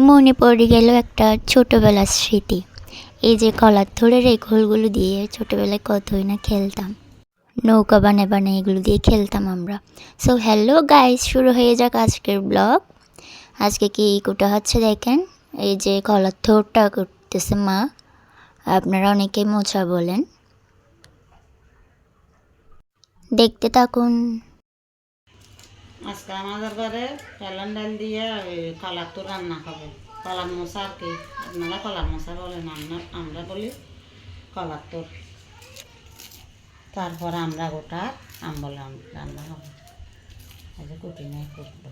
মনে পড়ে গেল একটা ছোটোবেলার স্মৃতি। এই যে কলার থোড়ের এই খোলগুলো দিয়ে ছোটোবেলায় কতই না খেলতাম। নৌকা বানায় বানায় এগুলো দিয়ে খেলতাম আমরা। সো হ্যালো গাইস শুরু হয়ে যাক আজকের ব্লগ আজকে কি কোটা হচ্ছে দেখেন? এই যে কলার থোড়টা করতেছে মা। আপনারা অনেকে মোছা বলেন। দেখতে থাকুন। আজকে আমাদের ঘরে ফেলান ডাল দিয়ে কলার তো রান্না খাব কলার মশা আর কি, আপনারা কলার মশা বলেন আপনার আমরা বলি কলার তোর তারপর আমরা গোটা আম বলে রান্না হবে। আজকে কুটি নাই করব।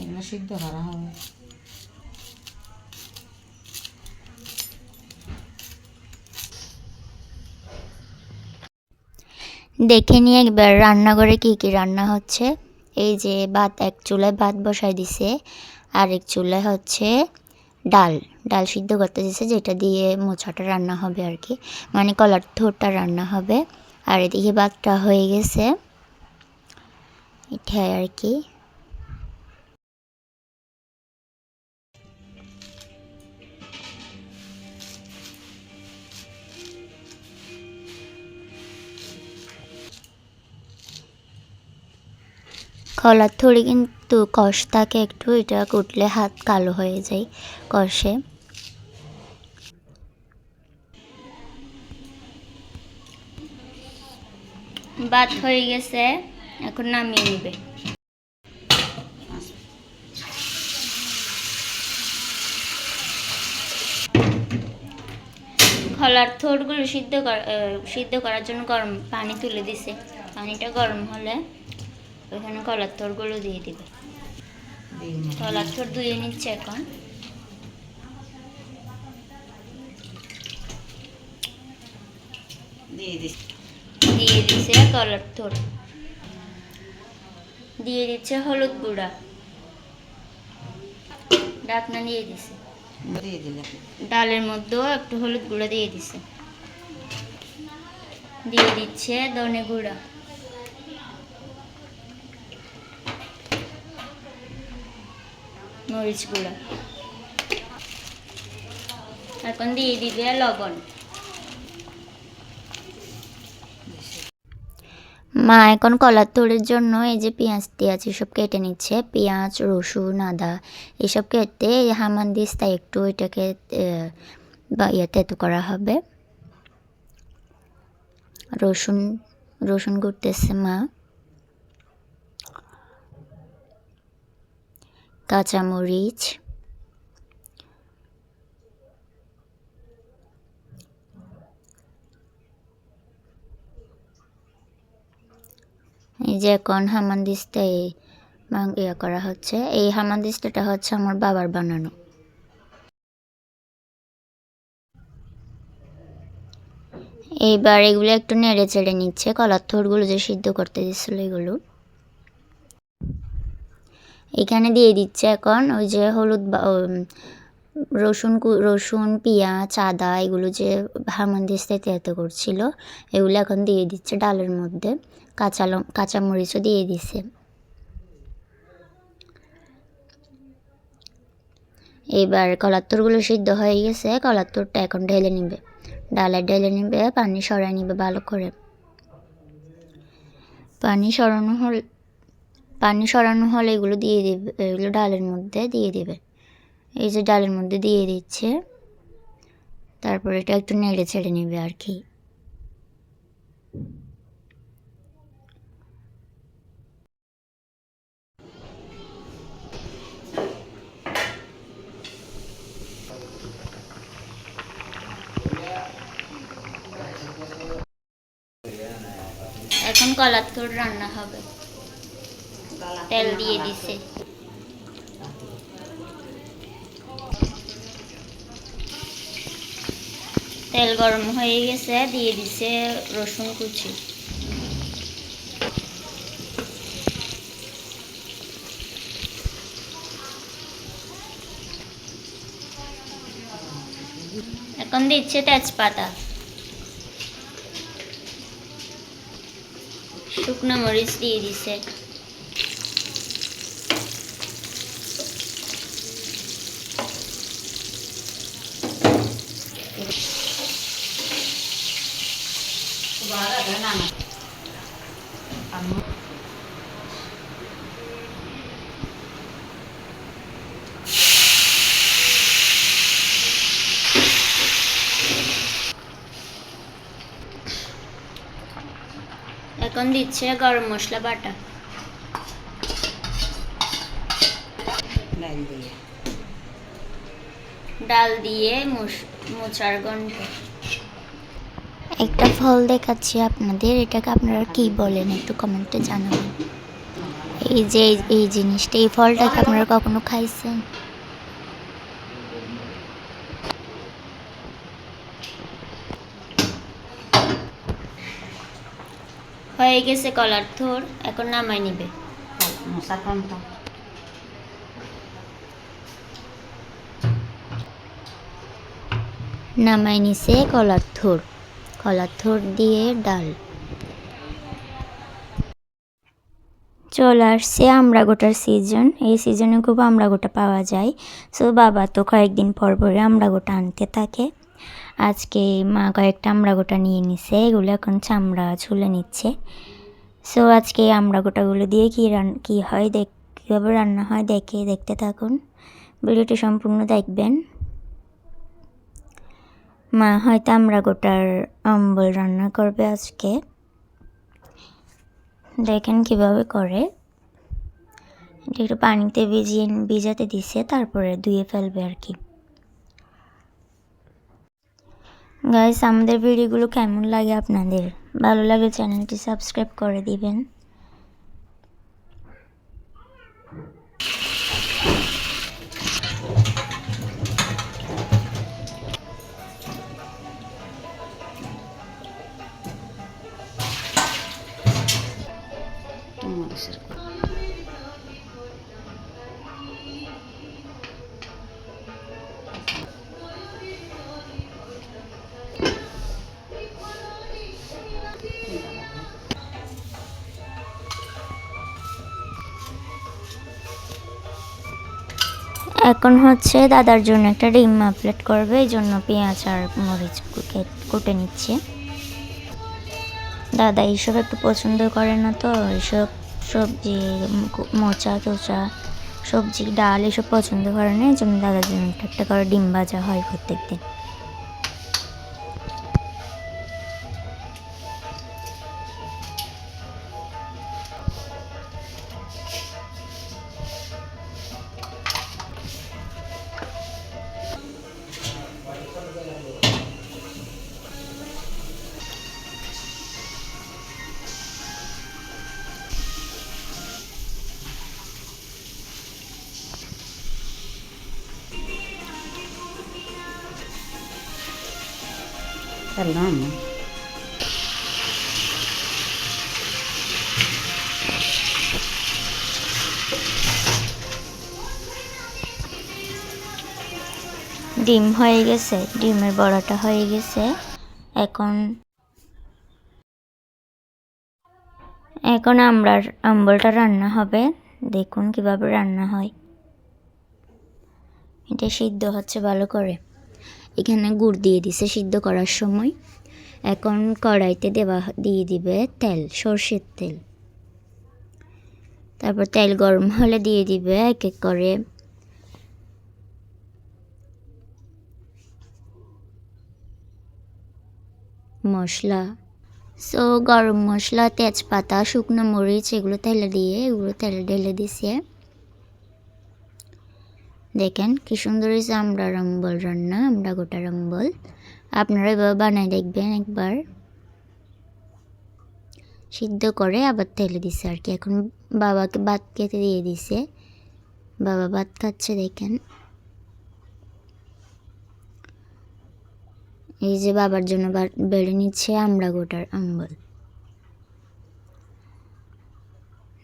এগুলো সিদ্ধ করা হবে। দেখে নিয়ে একবার রান্নাঘরে কী কী রান্না হচ্ছে। এই যে ভাত, এক চুলায় ভাত বসাই দিছে আর এক চুলায় হচ্ছে ডাল। ডাল সিদ্ধ করতে দিছে, যেটা দিয়ে মোচাটা রান্না হবে আর কি। মানে কলার থোরটা রান্না হবে। আর এদিকে ভাতটা হয়ে গেছে। এটাই আর কি। কলার থড়ি কিন্তু কষ থাকে একটু এটা কুটলে হাত কালো হয়ে যায় কষে। ভাত হয়ে গেছে, এখন নামিয়ে নিবে। খলার থোড়গুলো সিদ্ধ সিদ্ধ করার জন্য গরম পানি তুলে দিছে। পানিটা গরম হলে ওখানে কলার থোড়গুলো দিয়ে দিবে। কলার থোড় ধুয়ে নিচ্ছে এখন। দিয়ে দিছে কলার থোড় দিয়ে দিচ্ছে হলুদ গুঁড়া। ডাকনা দিয়ে দিছে। ডালের মধ্যেও একটু হলুদ গুঁড়া দিয়ে দিছে। দিয়ে দিচ্ছে ধনে গুঁড়া। মরিচ গুঁড়া এখন দিয়ে দিবে লবণ। মা এখন কলার তোড়ের জন্য এই যে পেঁয়াজ টিয়াজ এসব কেটে নিচ্ছে। পেঁয়াজ রসুন আদা এসব কেটে হামান দিস তাই একটু এটাকে বা ইয়ে তেতো করা হবে। রসুন রসুন করতেছে মা। কাঁচামরিচ, এই যে এখন হামানদিস্তায় মাং ইয়া করা হচ্ছে। এই হামানদিস্তাটা হচ্ছে আমার বাবার বানানো। এইবার এগুলো একটু নেড়ে চেড়ে নিচ্ছে। কলার থোড়গুলো যে সিদ্ধ করতে দিচ্ছিল এগুলো। এখানে দিয়ে দিচ্ছে এখন ওই যে হলুদ রসুন রসুন, পেঁয়াজ, আদা, এগুলো যে হামানদিস্তায় তেতো করছিল, এগুলো এখন দিয়ে দিচ্ছে ডালের মধ্যে। কাঁচা কাঁচামরিচও দিয়ে দিছে। এবার কলাত্তরগুলো সিদ্ধ হয়ে গেছে, কলাত্তরটা এখন ঢেলে নিবে। ডালে ঢেলে নিবে, পানি সরাই নিবে ভালো করে। পানি সরানো হল পানি সরানো হলে এগুলো দিয়ে দিবে, এগুলো ডালের মধ্যে দিয়ে দেবে। এই যে ডালের মধ্যে দিয়ে দিচ্ছে। তারপর এটা একটু নেড়ে ছেড়ে নেবে আর কি। এখন কলার তোর রান্না হবে। তেল দিয়ে দিছে তেল গরম হয়ে গেছে, দিয়ে দিছে রসুন কুচি। এখন দিচ্ছে তেজপাতা। শুকনো মরিচ দিয়ে দিছে। এখন দিচ্ছে গরম মশলা বাটা। ডাল দিয়ে। মোচার গন্ধ। একটা ফল দেখাচ্ছি আপনাদের এটাকে আপনারা কি বলেন একটু কমেন্টে জানাবেন। এই যে এই- এই জিনিসটা এই ফলটাকে আপনারা কখনো খাইছেন? হয়ে গেছে কলার থোর এখন নামাই নিবে। নামাই নিছে কলার থোর কলার থোর দিয়ে ডাল। চলে আসছে আমরা গোটার সিজন এই সিজনে খুব আমরা গোটা পাওয়া যায়। সো বাবা তো কয়েকদিন পর পরে আমরা গোটা আনতে থাকে। আজকে মা কয়েকটা আমরা গোটা নিয়ে নিছে, এগুলো এখন চামড়া ছুলে নিচ্ছে। সো আজকে আমরা গোটাগুলো দিয়ে কী রান, কী হয় দেখ, কীভাবে রান্না হয় দেখে দেখতে থাকুন। ভিডিওটি সম্পূর্ণ দেখবেন। মা হয়তো আমরা গোটার অম্বল রান্না করবে আজকে। দেখেন কীভাবে করে। একটু পানিতে ভিজিয়ে, ভিজাতে দিছে, তারপরে ধুয়ে ফেলবে আর কি। গাইস আমাদের ভিডিওগুলো কেমন লাগে আপনাদের? ভালো লাগে চ্যানেলটি সাবস্ক্রাইব করে দিবেন। মরিচের এখন হচ্ছে দাদার জন্য একটা ডিম আপলেট করবে, এই জন্য পেঁয়াজ আর মরিচ কুটে- নিচ্ছে। দাদা এইসব একটু পছন্দ করে না তো, এইসব সবজি, মোচা, টোচা, সবজি, ডাল এসব পছন্দ করে না, এই জন্য দাদার জন্য একটা করে ডিম ভাজা হয় প্রত্যেক দিন ফেললাম ডিম হয়ে গেছে, ডিমের বড়াটা হয়ে গেছে। এখন এখন আমরা আম্বলটা রান্না হবে। দেখুন কীভাবে রান্না হয়। এটা সিদ্ধ হচ্ছে ভালো করে। এখানে গুড় দিয়ে দিছে সিদ্ধ করার সময়। এখন কড়াইতে দেওয়া দিয়ে দিবে তেল, সর্ষের তেল। তারপর তেল গরম হলে দিয়ে দিবে এক এক করে মশলা। সো গরম মশলা, তেজপাতা, শুকনো মরিচ, এগুলো তেলে দিয়ে, এগুলো তেলে ঢেলে দিছে। দেখেন কি সুন্দর হয়েছে আমরা রম্বল রান্না, আমরা গোটা রম্বল। আপনারা এভাবে বানায় দেখবেন একবার। সিদ্ধ করে আবার তেলে দিছে আর কি। এখন বাবাকে ভাত খেতে দিয়ে দিছে। বাবা ভাত খাচ্ছে, দেখেন। এই যে বাবার জন্য বেড়ে নিচ্ছে আমরা গোটার আম্বল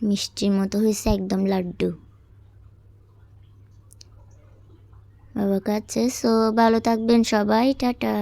মিষ্টির মতো হয়েছে একদম লাড্ডু। বাবা কাছে। সো ভালো থাকবেন সবাই টাটা।